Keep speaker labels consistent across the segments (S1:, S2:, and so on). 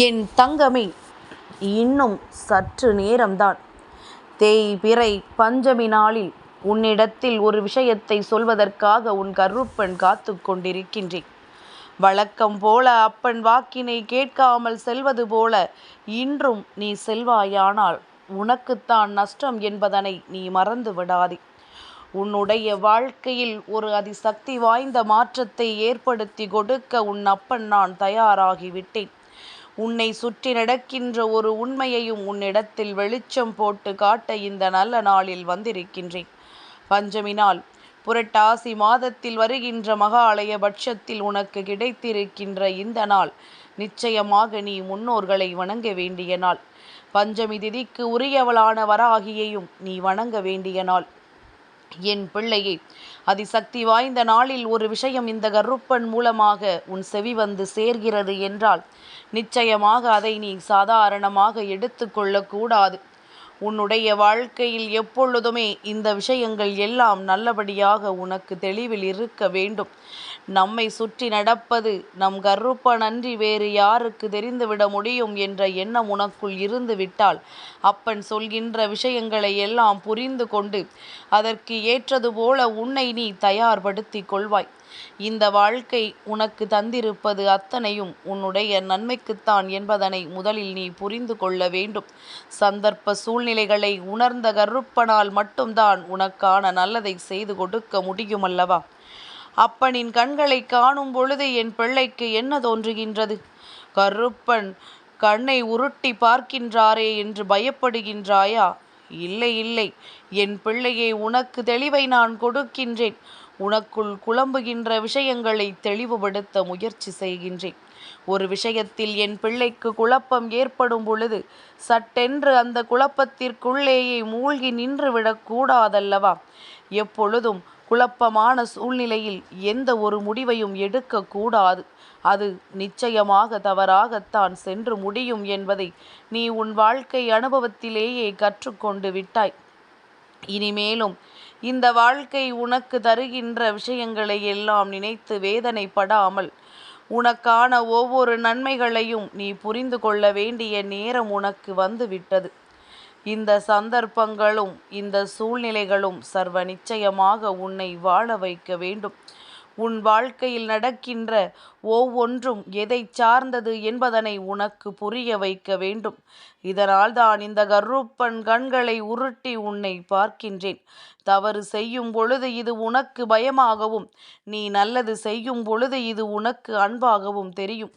S1: என் தங்கமே இன்னும் சற்று நேரம்தான். தேய்பிறை பஞ்சமி நாளில் உன்னிடத்தில் ஒரு விஷயத்தை சொல்வதற்காக உன் கருப்பன் காத்து கொண்டிருக்கின்றேன். வழக்கம் போல அப்பன் வாக்கினை கேட்காமல் செல்வது போல இன்றும் நீ செல்வாயானால் உனக்குத்தான் நஷ்டம் என்பதனை நீ மறந்து விடாதே. உன்னுடைய வாழ்க்கையில் ஒரு அதிசக்தி வாய்ந்த மாற்றத்தை ஏற்படுத்தி கொடுக்க உன் அப்பன் நான் தயாராகிவிட்டேன். உன்னை சுற்றி நடக்கின்ற ஒரு உண்மையையும் உன்னிடத்தில் வெளிச்சம் போட்டு காட்ட இந்த நல்ல நாளில் வந்திருக்கின்றேன். பஞ்சமி நாள் புரட்டாசி மாதத்தில் வருகின்ற மகாலய பட்சத்தில் உனக்கு கிடைத்திருக்கின்ற இந்த நாள் நிச்சயமாக நீ முன்னோர்களை வணங்க வேண்டிய நாள். பஞ்சமி திதிக்கு உரியவளான வராகியையும் நீ வணங்க வேண்டிய நாள். என் பிள்ளையை அதிசக்தி வாய்ந்த நாளில் ஒரு விஷயம் இந்த கருப்பன் மூலமாக உன் செவி வந்து சேர்கிறது என்றால் நிச்சயமாக அதை நீ சாதாரணமாக எடுத்துக்கொள்ளக்கூடாது உன்னுடைய வாழ்க்கையில் எப்பொழுதுமே இந்த விஷயங்கள் எல்லாம் நல்லபடியாக உனக்கு தெளிவில் இருக்க வேண்டும். நம்மை சுற்றி நடப்பது நம் கருப்பனன்றி வேறு யாருக்கு தெரிந்துவிட முடியும் என்ற எண்ணம் உனக்குள் இருந்துவிட்டால் அப்பன் சொல்கின்ற விஷயங்களை எல்லாம் புரிந்து கொண்டு அதற்கு ஏற்றது போல உன்னை நீ தயார்படுத்திக் கொள்வாய். இந்த வாழ்க்கை உனக்கு தந்திருப்பது அத்தனையும் உன்னுடைய நன்மைக்குத்தான் என்பதனை முதலில் நீ புரிந்து கொள்ள வேண்டும். சந்தர்ப்ப சூழ்நிலைகளை உணர்ந்த கருப்பனால் மட்டும்தான் உனக்கான நல்லதை செய்து கொடுக்க முடியுமல்லவா? அப்பனின் கண்களை காணும் பொழுது என் பிள்ளைக்கு என்ன தோன்றுகின்றது? கருப்பன் கண்ணை உருட்டி பார்க்கின்றாரே என்று பயப்படுகின்றாயா? இல்லை இல்லை. என் பிள்ளையை உனக்கு தெளிவை நான் கொடுக்கின்றேன். உனக்குள் குழம்புகின்ற விஷயங்களை தெளிவுபடுத்த முயற்சி செய்கின்றேன். ஒரு விஷயத்தில் என் பிள்ளைக்கு குழப்பம் ஏற்படும் பொழுது சட்டென்று அந்த குழப்பத்திற்குள்ளேயே மூழ்கி நின்று விடக்கூடாதல்லவா? எப்பொழுதும் குழப்பமான சூழ்நிலையில் எந்த ஒரு முடிவையும் எடுக்கக்கூடாது. அது நிச்சயமாக தவறாகத்தான் சென்று முடியும் என்பதை நீ உன் வாழ்க்கை அனுபவத்திலேயே கற்றுக்கொண்டு விட்டாய். இனிமேலும் இந்த வாழ்க்கை உனக்கு தருகின்ற விஷயங்களை எல்லாம் நினைத்து வேதனைப்படாமல் உனக்கான ஒவ்வொரு நன்மைகளையும் நீ புரிந்து கொள்ள வேண்டிய நேரம் உனக்கு வந்து விட்டது இந்த சந்தர்ப்பங்களும் இந்த சூழ்நிலைகளும் சர்வ நிச்சயமாக உன்னை வாழ வைக்க வேண்டும். உன் வாழ்க்கையில் நடக்கின்ற ஒவ்வொன்றும் எதை சார்ந்தது என்பதனை உனக்கு புரிய வைக்க வேண்டும். இதனால் தான் இந்த கருப்பன் கண்களை உருட்டி உன்னை பார்க்கின்றேன். தவறு செய்யும் பொழுது இது உனக்கு பயமாகவும் நீ நல்லது செய்யும் பொழுது இது உனக்கு அன்பாகவும் தெரியும்.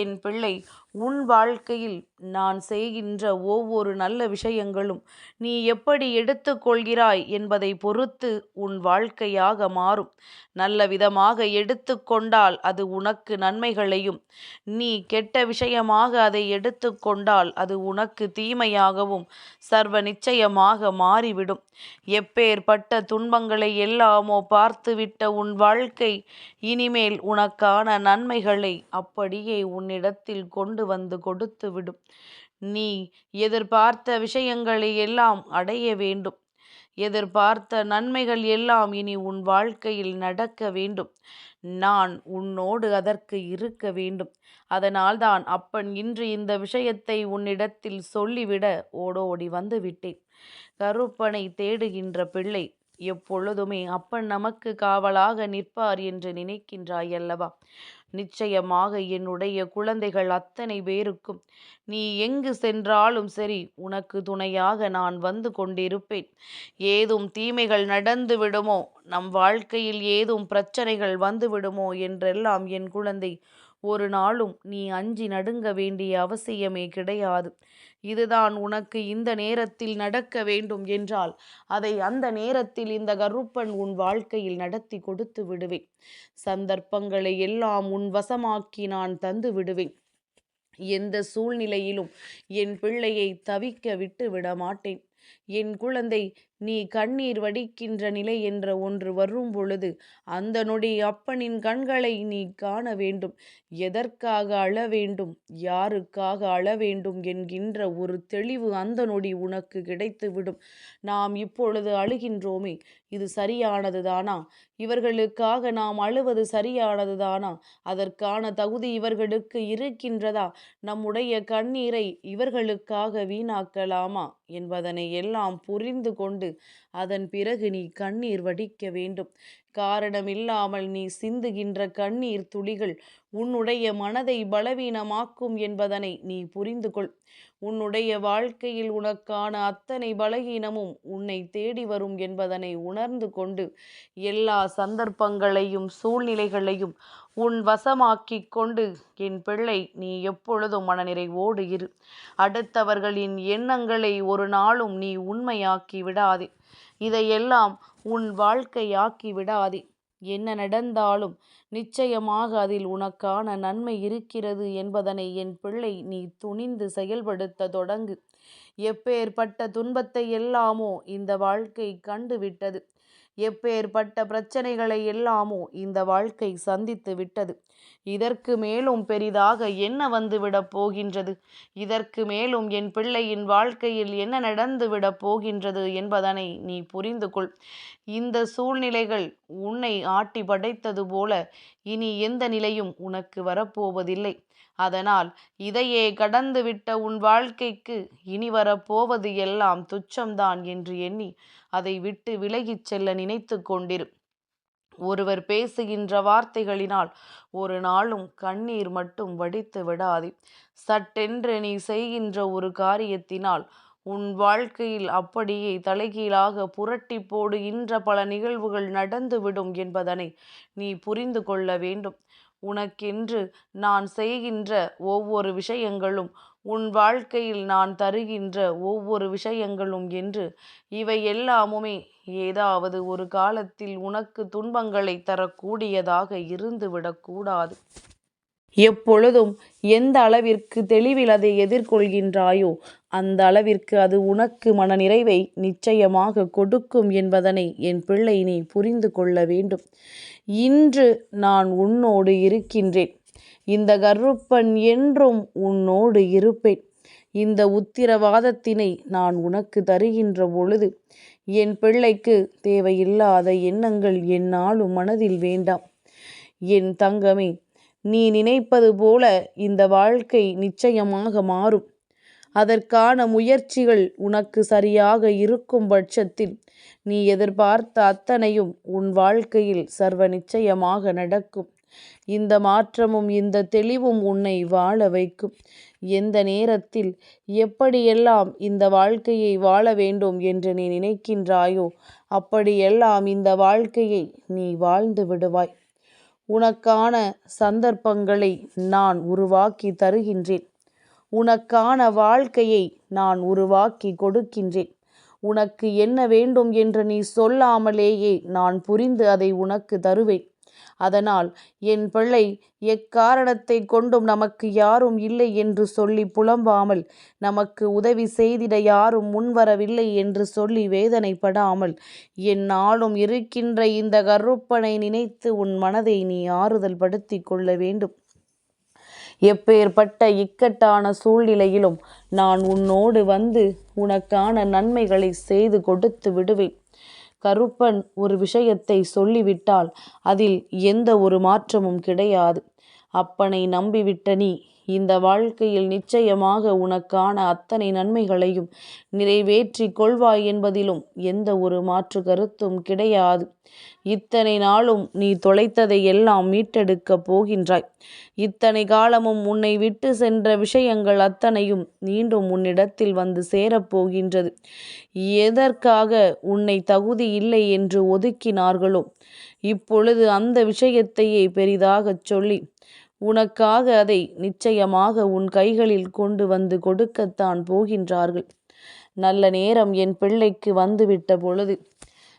S1: என் பிள்ளை உன் வாழ்க்கையில் நான் செய்கின்ற ஒவ்வொரு நல்ல விஷயங்களும் நீ எப்படி எடுத்துக்கொள்கிறாய் என்பதை பொறுத்து உன் வாழ்க்கையாக மாறும். நல்ல விதமாக எடுத்துக்கொண்டால் அது உனக்கு நன்மைகளையும் நீ கெட்ட விஷயமாக அதை எடுத்துக்கொண்டால் அது உனக்கு தீமையாகவும் சர்வ நிச்சயமாக மாறிவிடும். எப்பேற்பட்ட துன்பங்களை எல்லாமோ பார்த்துவிட்ட உன் வாழ்க்கை இனிமேல் உனக்கான நன்மைகளை அப்படியே உன்னிடத்தில் கொண்டு கொண்டு வந்து கொடுத்து விடும். நீ எதிர்பார்த்த விஷயங்களை எல்லாம் அடைய வேண்டும். எதிர்பார்த்த நன்மைகள் எல்லாம் இனி உன் வாழ்க்கையில் நடக்க வேண்டும். நான் உன்னோடு அதற்கு இருக்க வேண்டும். அதனால்தான் அப்பன் இன்று இந்த விஷயத்தை உன்னிடத்தில் சொல்லிவிட ஓடோடி வந்து விட்டேன். கருப்பனை தேடுகின்ற பிள்ளை எப்பொழுதுமே அப்பன் நமக்கு காவலாக நிற்பார் என்று நினைக்கின்றாய் அல்லவா? நிச்சயமாக என்னுடைய குழந்தைகள் அத்தனை பேருக்கும். நீ எங்கு சென்றாலும் சரி உனக்கு துணையாக நான் வந்து கொண்டிருப்பேன். ஏதும் தீமைகள் நடந்து விடுமோ? நம் வாழ்க்கையில் ஏதும் பிரச்சனைகள் வந்து விடுமோ? என்றெல்லாம் என் குழந்தை ஒரு நாளும் நீ அஞ்சி நடுங்க வேண்டிய அவசியமே கிடையாது. இதுதான் உனக்கு இந்த நேரத்தில் நடக்க வேண்டும் என்றால் அதை அந்த நேரத்தில் இந்த கருப்பன் உன் வாழ்க்கையில் நடத்தி கொடுத்து விடுவேன். சந்தர்ப்பங்களை எல்லாம் உன் வசமாக்கி நான் தந்து விடுவேன். எந்த சூழ்நிலையிலும் என் பிள்ளையை தவிக்க விட்டு விட மாட்டேன். என் குழந்தை நீ கண்ணீர் வடிக்கின்ற நிலை என்ற ஒன்று வரும் பொழுது அந்த நொடி அப்பனின் கண்களை நீ காண வேண்டும். எதற்காக அழ வேண்டும்? யாருக்காக அழ வேண்டும்? என்கின்ற ஒரு தெளிவு அந்த நொடி உனக்கு கிடைத்துவிடும். நாம் இப்பொழுது அழுகின்றோமே இது சரியானதுதானா இவர்களுக்காக நாம் அழுவது சரியானதுதானா அதற்கான தகுதி இவர்களுக்கு இருக்கின்றதா? நம்முடைய கண்ணீரை இவர்களுக்காக வீணாக்கலாமா? என்பதனை எல்லாம் புரிந்து கொண்டு அதன் பிறகு நீ கண்ணீர் வடிக்க வேண்டும். காரணமில்லாமல் நீ சிந்துகின்ற கண்ணீர் துளிகள் உன்னுடைய மனதை பலவீனமாக்கும் என்பதனை நீ புரிந்து கொள் உன்னுடைய வாழ்க்கையில் உனக்கான அத்தனை பலகீனமும் உன்னை தேடி வரும் என்பதனை உணர்ந்து கொண்டு எல்லா சந்தர்ப்பங்களையும் சூழ்நிலைகளையும் உன் வசமாக்கிக் கொண்டு என் பிள்ளை நீ எப்பொழுதும் மனநிறைவோடு இரு. அடுத்தவர்களின் எண்ணங்களை ஒரு நாளும் நீ உண்மையாக்கி விடாதே. இதையெல்லாம் உன் வாழ்க்கையாக்கி விடாதே. என்ன நடந்தாலும் நிச்சயமாக அதில் உனக்கான நன்மை இருக்கிறது என்பதனை என் பிள்ளை நீ துணிந்து செயல்படுத்த தொடங்கு. எப்பேற்பட்ட துன்பத்தை எல்லாமோ இந்த வாழ்க்கை கண்டுவிட்டது எப்பேற்பட்ட பிரச்சனைகளை எல்லாமோ இந்த வாழ்க்கை சந்தித்து விட்டது. இதற்கு மேலும் பெரிதாக என்ன வந்துவிடப் போகின்றது? இதற்கு மேலும் என் பிள்ளையின் வாழ்க்கையில் என்ன நடந்துவிடப் போகின்றது என்பதனை நீ புரிந்து கொள். இந்த சூழ்நிலைகள் உன்னை ஆட்டி படைத்தது போல இனி எந்த நிலையும் உனக்கு வரப்போவதில்லை. அதனால் இதையே கடந்துவிட்ட உன் வாழ்க்கைக்கு இனி வரப்போவது எல்லாம் துச்சம்தான் என்று எண்ணி அதை விட்டு விலகிச் செல்ல நினைத்து கொண்டிரு. ஒருவர் பேசுகின்ற வார்த்தைகளினால் ஒரு நாளும் கண்ணீர் மட்டும் வடித்து விடாதே. சட்டென்று நீ செய்கின்ற ஒரு காரியத்தினால் உன் வாழ்க்கையில் அப்படியே தலைகீழாக புரட்டி போடுகின்ற பல நிகழ்வுகள் நடந்துவிடும் என்பதனை நீ புரிந்து கொள்ள வேண்டும். உனக்கென்று நான் செய்கின்ற ஒவ்வொரு விஷயங்களும் உன் வாழ்க்கையில் நான் தருகின்ற ஒவ்வொரு விஷயங்களும் என்று இவை எல்லாமுமே ஏதாவது ஒரு காலத்தில் உனக்கு துன்பங்களை தரக்கூடியதாக இருந்துவிடக்கூடாது எப்பொழுதும் எந்த அளவிற்கு தெளிவில் அதை எதிர்கொள்கின்றாயோ அந்த அளவிற்கு அது உனக்கு மனநிறைவை நிச்சயமாக கொடுக்கும் என்பதனை என் பிள்ளை நீ புரிந்து கொள்ள வேண்டும். இன்று நான் உன்னோடு இருக்கின்றேன். இந்த கர்ப்பன் என்றும் உன்னோடு இருப்பேன். இந்த உத்திரவாதத்தினை நான் உனக்கு தருகின்ற பொழுது என் பிள்ளைக்கு தேவையில்லாத எண்ணங்கள் என்னாலும் மனதில் வேண்டாம். என் தங்கமே நீ நினைப்பது போல இந்த வாழ்க்கை நிச்சயமாக மாறும். அதற்கான முயற்சிகள் உனக்கு சரியாக இருக்கும் பட்சத்தில் நீ எதிர்பார்த்த அத்தனையும் உன் வாழ்க்கையில் சர்வ நிச்சயமாக நடக்கும். இந்த மாற்றமும் இந்த தெளிவும் உன்னை வாழ வைக்கும். எந்த நேரத்தில் எப்படியெல்லாம் இந்த வாழ்க்கையை வாழ வேண்டும் என்று நீ நினைக்கின்றாயோ அப்படியெல்லாம் இந்த வாழ்க்கையை நீ வாழ்ந்து விடுவாய். உனக்கான சந்தர்ப்பங்களை நான் உருவாக்கி தருகின்றேன். உனக்கான வாழ்க்கையை நான் உருவாக்கி கொடுக்கின்றேன். உனக்கு என்ன வேண்டும் என்று நீ சொல்லாமலேயே நான் புரிந்து அதை உனக்கு தருவேன். அதனால் என் பிள்ளை எக்காரணத்தை கொண்டும் நமக்கு யாரும் இல்லை என்று சொல்லி புலம்பாமல் நமக்கு உதவி செய்திட யாரும் முன்வரவில்லை என்று சொல்லி வேதனைப்படாமல் என் நாளும் இருக்கின்ற இந்த கருப்பனை நினைத்து உன் மனதை நீ ஆறுதல் படுத்தி கொள்ள வேண்டும். எப்பேற்பட்ட இக்கட்டான சூழ்நிலையிலும் நான் உன்னோடு வந்து உனக்கான நன்மைகளை செய்து கொடுத்து விடுவேன். கருப்பன் ஒரு விஷயத்தை சொல்லிவிட்டால் அதில் எந்த ஒரு மாற்றமும் கிடையாது. அப்பனை நம்பிவிட்ட நீ இந்த வாழ்க்கையில் நிச்சயமாக உனக்கான அத்தனை நன்மைகளையும் நிறைவேற்றி கொள்வாய் என்பதிலும் எந்த ஒரு மாற்று கருத்தும் கிடையாது. இத்தனை நாளும் நீ தொலைத்ததை எல்லாம் மீட்டெடுக்கப் போகின்றாய். இத்தனை காலமும் உன்னை விட்டு சென்ற விஷயங்கள் அத்தனையும் மீண்டும் உன்னிடத்தில் வந்து சேரப்போகின்றது எதற்காக உன்னை தகுதி இல்லை என்று ஒதுக்கினார்களோ இப்பொழுது அந்த விஷயத்தையே பெரிதாகச் சொல்லி உனக்காக அதை நிச்சயமாக உன் கைகளில் கொண்டு வந்து கொடுக்கத்தான் போகின்றார்கள். நல்ல நேரம் என் பிள்ளைக்கு வந்துவிட்ட பொழுது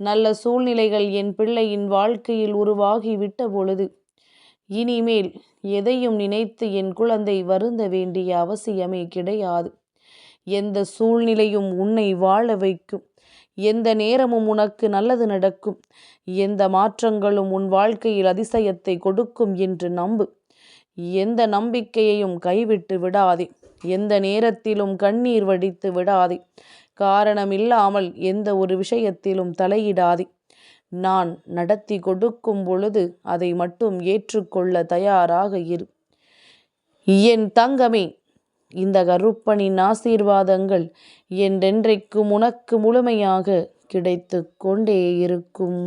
S1: நல்ல சூழ்நிலைகள் என் பிள்ளையின் வாழ்க்கையில் உருவாகி விட்ட பொழுது இனிமேல் எதையும் நினைத்து என் குழந்தை வருந்த வேண்டிய அவசியமே கிடையாது. எந்த சூழ்நிலையும் உன்னை வாழ வைக்கும். எந்த நேரமும் உனக்கு நல்லது நடக்கும். எந்த மாற்றங்களும் உன் வாழ்க்கையில் அதிசயத்தை கொடுக்கும் என்று நம்பு. எந்த நம்பிக்கையையும் கைவிட்டு விடாதே. எந்த நேரத்திலும் கண்ணீர் வடித்து விடாதே. காரணமில்லாமல் எந்த ஒரு விஷயத்திலும் தலையிடாதே. நான் நடத்தி கொடுக்கும் பொழுது அதை மட்டும் ஏற்றுக்கொள்ள தயாராக இரு. என் தங்கமே இந்த கருப்பனின் ஆசீர்வாதங்கள் என்றென்றைக்கும் உனக்கு முழுமையாக கிடைத்து கொண்டே இருக்கும்.